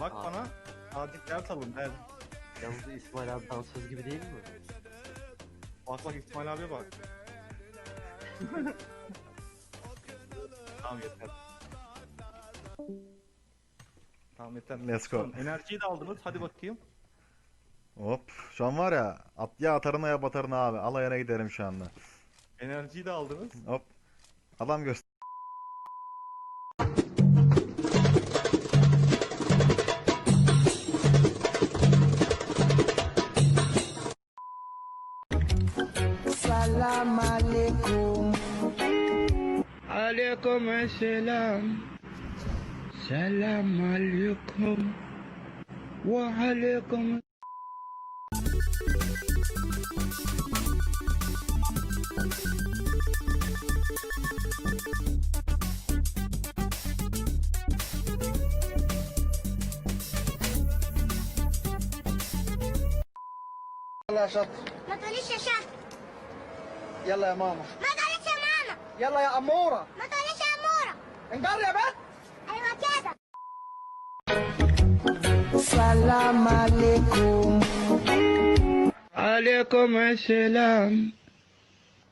Bak Aa. bana. Adil dert alın der. Yalnız İsmail abi dansöz gibi değil mi? Bak bak İsmail abiye bak. tamam yeter. Tamam yeter. Let's go. Enerjiyi de aldınız. Hadi bakayım. Hop. Şu an var ya at ya atarına ya batarına abi. Alayına giderim şu anda. Enerjiyi de aldınız. Hop. Adam göster. عليكم السلام. سلام عليكم. وعليكم يلا يا شط. ما تقوليش يا شط. يلا يا ماما. ما تقوليش يا ماما. يلا يا أمورة. ما تقوليش Engkar ya ben. Salam selam.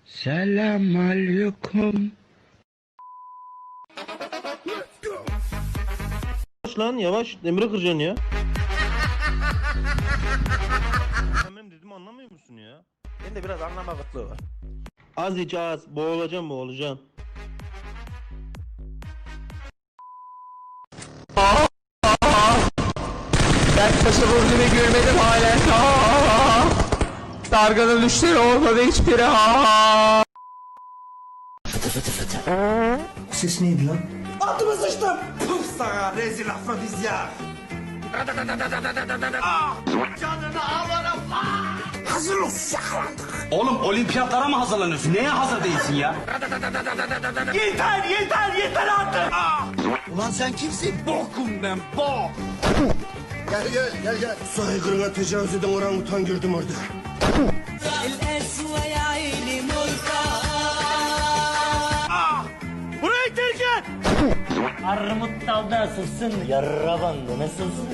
Selam alaikum. Yavaş lan yavaş demiri kıracaksın ya. Tamam dedim anlamıyor musun ya? Ben de biraz anlama kıtlığı var. Az iç boğulacağım boğulacağım. Taşı vurduğunu görmedim halen Darganın düşleri olmadı hiçbiri Ses neydi lan? Altıma sıçtım. Oğlum olimpiyatlara mı hazırlanıyorsun? Neye hazır değilsin ya? yeter yeter yeter artık! Ulan sen kimsin? Bokum ben bok! Gel gel gel gel. Saygına tecavüz eden orangutan gördüm orada. Burayı terk et! Armut dalda asılsın, yarra bandı nasılsın?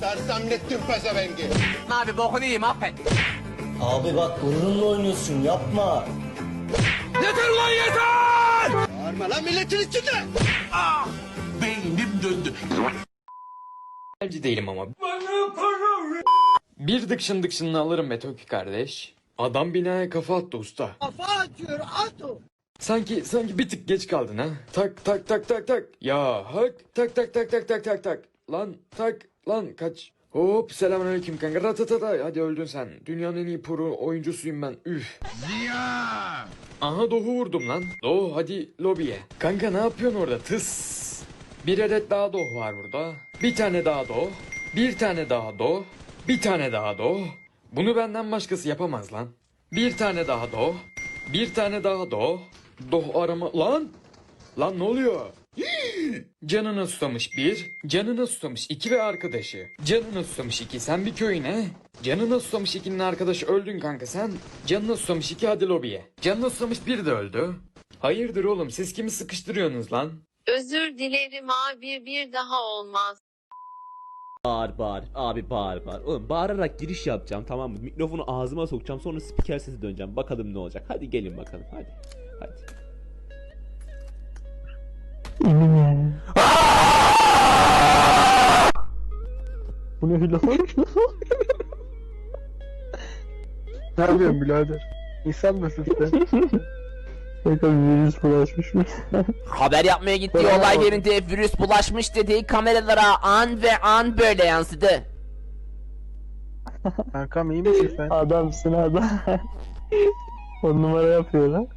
Sersemlettin pezevengi. Abi bokunu yiyeyim affet Abi bak gururunla oynuyorsun, yapma. Yeter lan yeter! Bağırma lan milletin içinde. Beynim döndü. Bence değilim ama Bir dıkşın dıkşınını alırım be Toki kardeş Adam binaya kafa attı usta Kafa atıyor atı. Sanki sanki bir tık geç kaldın ha. Tak tak tak tak tak. Ya hak. Tak tak tak tak tak tak tak. Lan tak lan kaç. Hop selamünaleyküm kanka. Ratatata. Hadi öldün sen. Dünyanın en iyi pro oyuncusuyum ben. Üf. Ziya. Aha Doğu vurdum lan. Doğu hadi lobiye. Kanka ne yapıyorsun orada? Tıs. Bir adet daha Doğu var burada. Bir tane daha Doğu. Bir tane daha Doğu. Bir tane daha Doğu. Bunu benden başkası yapamaz lan. Bir tane daha Doğu. Bir tane daha Doğu. Doğu arama... Lan! Lan ne oluyor? Canını susamış bir, canını susamış iki ve arkadaşı. Canını susamış iki, sen bir köyüne. Canını susamış ikinin arkadaşı öldün kanka sen. Canını susamış iki hadi lobiye. Canını susamış bir de öldü. Hayırdır oğlum siz kimi sıkıştırıyorsunuz lan? Özür dilerim abi bir daha olmaz. Bağır bağır abi bağır bağır. Oğlum bağırarak giriş yapacağım tamam mı? Mikrofonu ağzıma sokacağım sonra spiker sesi döneceğim. Bakalım ne olacak. Hadi gelin bakalım hadi. Hadi. Bu ne lan? ne yapıyorsun birader? İnsan mısın sen? virüs bulaşmış mı? Haber yapmaya gittiği olay yerinde virüs bulaşmış dediği kameralara an ve an böyle yansıdı. Kankam iyi misin sen? Adamsın adam. On numara yapıyor lan.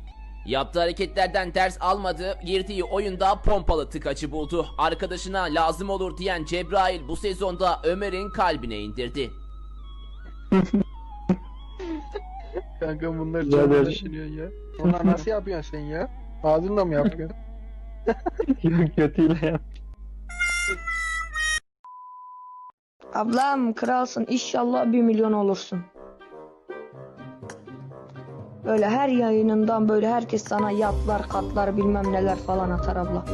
Yaptığı hareketlerden ders almadı, girdiği oyunda pompalı tıkacı buldu. Arkadaşına lazım olur diyen Cebrail bu sezonda Ömer'in kalbine indirdi. Kanka bunları çok düşünüyorsun ya. Onlar nasıl yapıyorsun sen ya? Ağzınla mı yapıyorsun? Yok götüyle yap. Ablam kralsın inşallah bir milyon olursun. Böyle her yayınından böyle herkes sana yatlar katlar bilmem neler falan atar abla.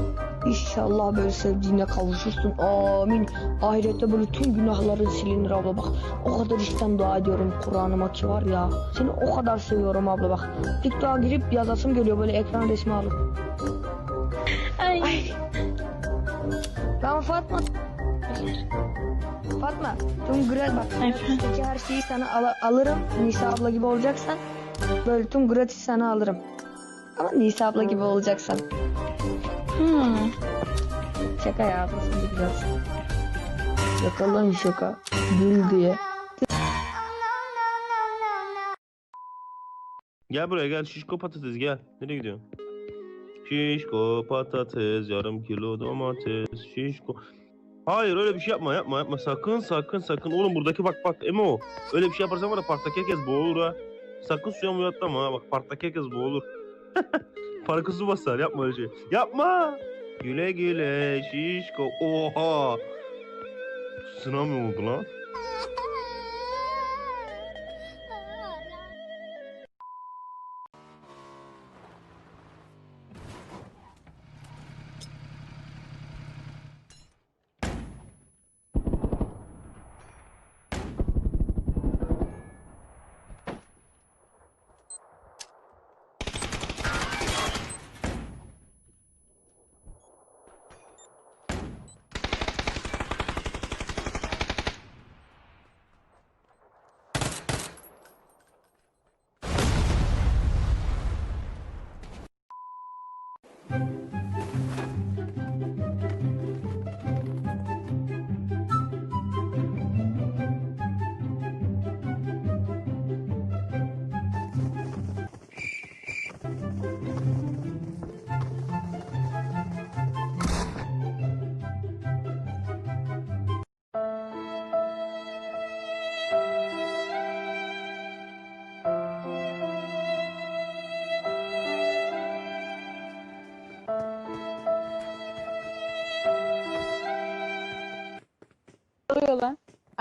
İnşallah böyle sevdiğine kavuşursun. Amin. Ahirette böyle tüm günahların silinir abla bak. O kadar içten dua ediyorum Kur'an'ıma ki var ya. Seni o kadar seviyorum abla bak. TikTok'a girip yazasım geliyor böyle ekran resmi alıp. Ay. Tamam Fatma. Fatma, tüm gratis bak. Üstteki her şeyi sana al- alırım. Nisa abla gibi olacaksan. Böyle tüm gratis sana alırım. Ama Nisa abla gibi olacaksan. Hmm. Şaka ya şimdi biraz. Yakalım şaka. Gül diye. Gel buraya gel şişko patates gel. Nereye gidiyorsun? Şişko patates yarım kilo domates şişko. Hayır öyle bir şey yapma yapma yapma sakın sakın sakın. Oğlum buradaki bak bak Emo. Öyle bir şey yaparsan var ya parktaki herkes boğulur ha. Sakın suya muya atlama ha bak parktaki herkes boğulur. Parkı su basar yapma öyle şey. Yapma. Güle güle şişko. Oha. Tsunami oldu lan. Oluyor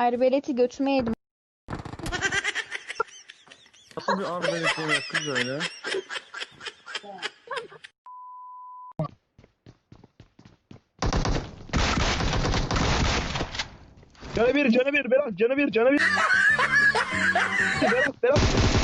Arbeleti götüme yedim. Nasıl bir arbelet yemek kız öyle? Canı bir, canı bir, Berat, canı bir, canı bir. Berat, Berat.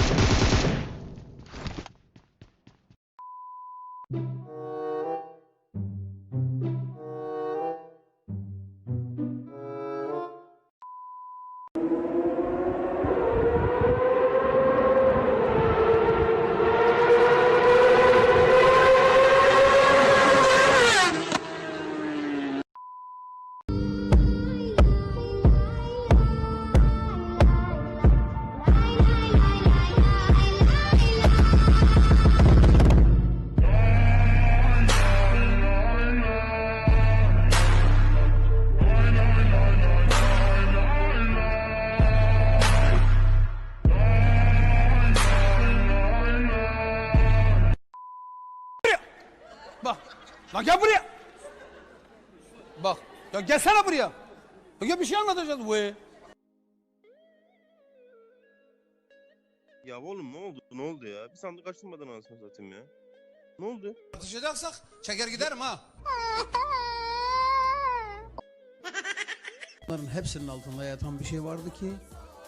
Lan gel buraya. Bak. Ya gelsene buraya. Ya gel bir şey anlatacağız bu. Ya oğlum ne oldu? Ne oldu ya? Bir sandık açtırmadan anasını satayım ya. Ne oldu? Tartışacaksak çeker giderim ha. Bunların hepsinin altında yatan bir şey vardı ki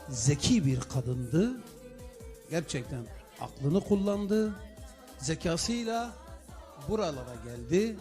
zeki bir kadındı. Gerçekten aklını kullandı. Zekasıyla buralara geldi.